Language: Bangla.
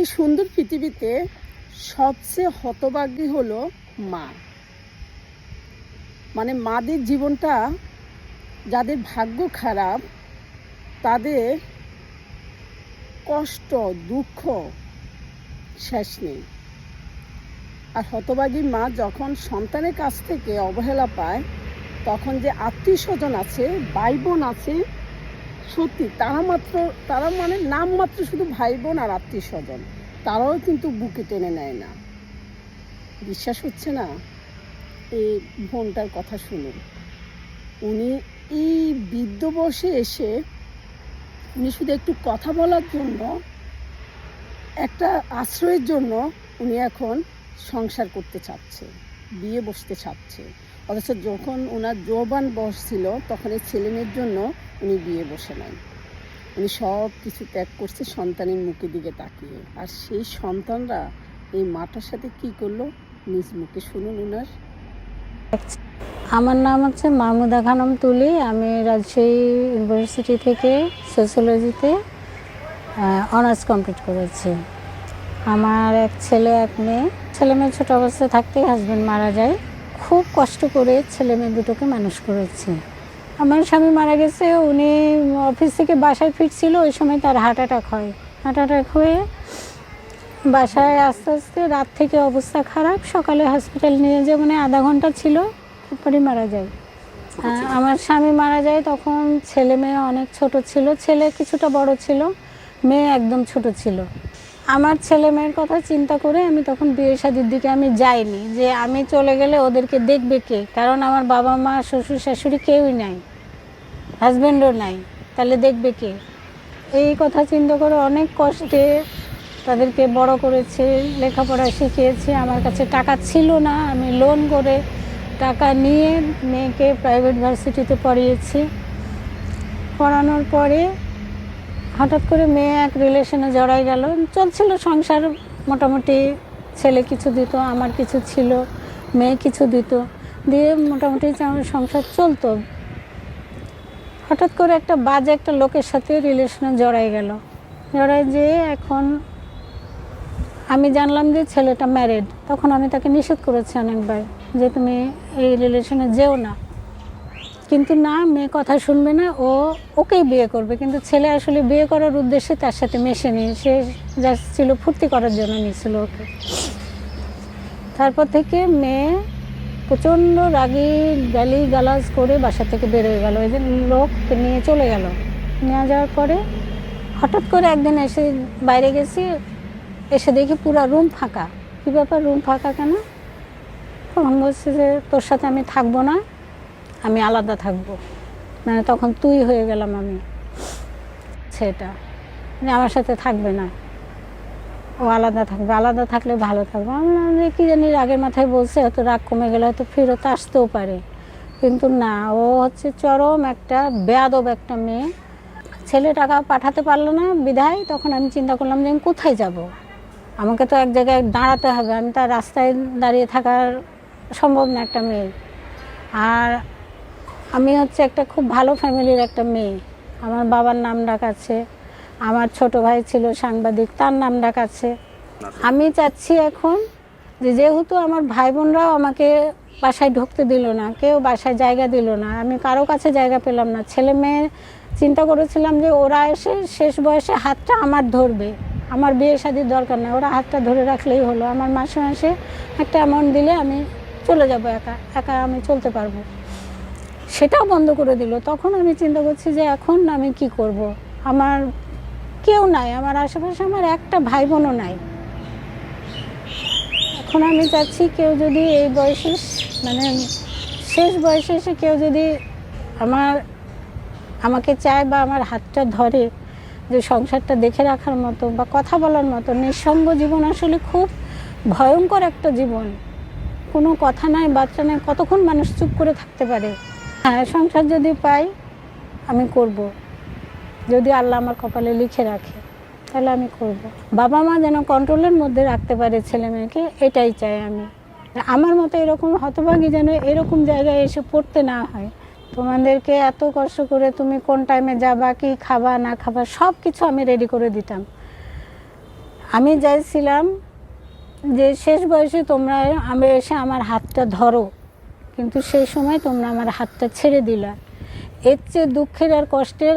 এই সুন্দর পৃথিবীতে সবচেয়ে হতভাগ্যী হলো মা। মানে মাদের জীবনটা, যাদের ভাগ্য খারাপ, তাদের কষ্ট, দুঃখ শেষ নেই। আর হতভাগী মা যখন সন্তানের কাছ থেকে অবহেলা পায়, তখন যে আত্মীয় স্বজন আছে ভাই বোন আছে সত্যি, তারা মাত্র, তারা মানে নাম মাত্র শুধু ভাই বোন আর আত্মীয় স্বজন তারাও কিন্তু বুকে টেনে নেয় না। বিশ্বাস হচ্ছে না? এই বোনটার কথা শুনুন। উনি এই বৃদ্ধ বয়সে এসে উনি শুধু একটু কথা বলার জন্য, একটা আশ্রয়ের জন্য উনি এখন সংসার করতে চাচ্ছে, বিয়ে বসতে চাচ্ছে। অথচ যখন ওনার যৌবান বয়স ছিল, তখন এই ছেলেমেয়ের জন্য উনি বিয়ে বসে নাই। উনি সব কিছু ত্যাগ করছে সন্তানের মুখের দিকে তাকিয়ে। আর সেই সন্তানরা এই মাটার সাথে কি করল? নিজ মুখে শুনুন ওনার আমার নাম হচ্ছে মাহমুদা খানম তুলি। আমি রাজশাহী ইউনিভার্সিটি থেকে সোশ্যোলজিতে অনার্স কমপ্লিট করেছি। আমার এক ছেলে, এক মেয়ে। ছেলে মেয়ে ছোটো অবস্থায় থাকতেই হাজব্যান্ড মারা যায়। খুব কষ্ট করে ছেলে মেয়ে দুটোকে মানুষ করেছি। আমার স্বামী মারা গেছে, উনি অফিস থেকে বাসায় ফিরছিল, ওই সময় তার হার্ট অ্যাটাক হয়। হার্ট অ্যাটাক হয়ে বাসায় আস্তে আস্তে রাত থেকে অবস্থা খারাপ, সকালে হসপিটাল নিয়ে যে মানে আধা ঘণ্টা ছিল, তারপরে মারা যায়। আমার স্বামী মারা যায় তখন ছেলে মেয়ে অনেক ছোট ছিল, ছেলে কিছুটা বড় ছিল, মেয়ে একদম ছোট ছিল। আমার ছেলে মেয়ের কথা চিন্তা করে আমি তখন বিয়ে শাদির দিকে আমি যাইনি, যে আমি চলে গেলে ওদেরকে দেখবে কে? কারণ আমার বাবা মা, শ্বশুর শাশুড়ি কেউই নাই। হাজব্যান্ডও নাই। তাহলে দেখবে কে? এই কথা চিন্তা করে অনেক কষ্টে তাদেরকে বড় করেছে, লেখাপড়া শিখিয়েছি। আমার কাছে টাকা ছিল না, আমি লোন করে টাকা নিয়ে মেয়েকে প্রাইভেট ভার্সিটিতে পড়িয়েছি। পড়ানোর পরে হঠাৎ করে মেয়ে এক রিলেশনে জড়াই গেল। চলছিল সংসার, মোটামুটি ছেলে কিছু দিত, আমার কিছু ছিল, মেয়ে কিছু দিত। দিয়ে মোটামুটি সংসার চলতো হঠাৎ করে একটা বাজে একটা লোকের সাথে রিলেশনে জড়াই গেল। জড়াই যেয়ে এখন আমি জানলাম যে ছেলেটা ম্যারিড তখন আমি তাকে নিষেধ করেছি অনেকবার যে তুমি এই রিলেশনে যেও না। কিন্তু না, মেয়ে কথা শুনবে না, ও ওকেই বিয়ে করবে। কিন্তু ছেলে আসলে বিয়ে করার উদ্দেশ্যে তার সাথে মেশেনি। সে যা ছিল ফুর্তি করার জন্য নিয়েছিল ওকে। তারপর থেকে মেয়ে প্রচণ্ড রাগি গালি গালাজ করে বাসা থেকে বেরোয় গেল। এই যে লোক নিয়ে চলে গেল। নিয়ে যাওয়ার পরে হঠাৎ করে একদিন এসে বাইরে গেছি, এসে দেখি পুরো রুম ফাঁকা। কী ব্যাপার রুম ফাঁকা কেন? তখন বলছে যে, তোর সাথে আমি থাকব না, আমি আলাদা থাকব। মানে তখন তুই হয়ে গেলাম আমি। সেটা যে আমার সাথে থাকবে না। ও আলাদা থাকবে, আলাদা থাকলে ভালো থাকবে। আমি কী জানি রাগের মাথায় বলছে, হয়তো রাগ কমে গেলে হয়তো ফেরত আসতেও পারে। কিন্তু না, ও হচ্ছে চরম একটা, বেয়াদব একটা মেয়ে। ছেলে টাকা পাঠাতে পারল না বিধায় তখন আমি চিন্তা করলাম যে আমি কোথায় যাব? আমাকে তো এক জায়গায় দাঁড়াতে হবে। আমি তার রাস্তায় দাঁড়িয়ে থাকার সম্ভব না একটা মেয়ে। আর আমি হচ্ছে একটা খুব ভালো ফ্যামিলির একটা মেয়ে। আমার বাবার নাম ডাক আছে। আমার ছোট ভাই ছিল সাংবাদিক, তার নাম ডাক আছে আমি চাচ্ছি এখন যে যেহেতু আমার ভাই বোনরাও আমাকে বাসায় ঢুকতে দিল না, কেউ বাসায় জায়গা দিল না, আমি কারও কাছে জায়গা পেলাম না। ছেলে মেয়ে, চিন্তা করেছিলাম যে ওরা এসে শেষ বয়সে হাতটা আমার ধরবে। আমার বিয়ে শাদির দরকার নেই, ওরা হাতটা ধরে রাখলেই হলো। আমার মাসে মাসে একটা অ্যামাউন্ট দিলে আমি চলে যাব একা একা আমি চলতে পারব। সেটাও বন্ধ করে দিল। তখন আমি চিন্তা করছি যে এখন আমি কি করব। আমার কেউ নাই, আমার আশেপাশে আমার একটা ভাই বোনও নাই। এখন আমি চাচ্ছি কেউ যদি এই বয়সে মানে শেষ বয়সে এসে কেউ যদি আমার, আমাকে চায় বা আমার হাতটা ধরে যে সংসারটা দেখে রাখার মতো বা কথা বলার মতো, নিঃসঙ্গ জীবন আসলে খুব ভয়ঙ্কর একটা জীবন। কোনো কথা নাই, বাচ্চা নাই, কতক্ষণ মানুষ চুপ করে থাকতে পারে? হ্যাঁ সংসার যদি পাই, আমি করব। যদি আল্লাহ আমার কপালে লিখে রাখে, তাহলে আমি করব। বাবা মা যেন কন্ট্রোলের মধ্যে রাখতে পারে ছেলে মেয়েকে, এটাই চাই আমি। আমার মতো এরকম হতভাগী যেন এরকম জায়গায় এসে পড়তে না হয়। তোমাদেরকে এত কষ্ট করে তুমি কোন টাইমে যাবা, কি খাবা, না খাবা সব কিছু আমি রেডি করে দিতাম। আমি চাইছিলাম যে শেষ বয়সে তোমরা আমি এসে আমার হাতটা ধরো, কিন্তু সেই সময় তোমরা আমার হাতটা ছেড়ে দিলা। এর চেয়ে দুঃখের আর কষ্টের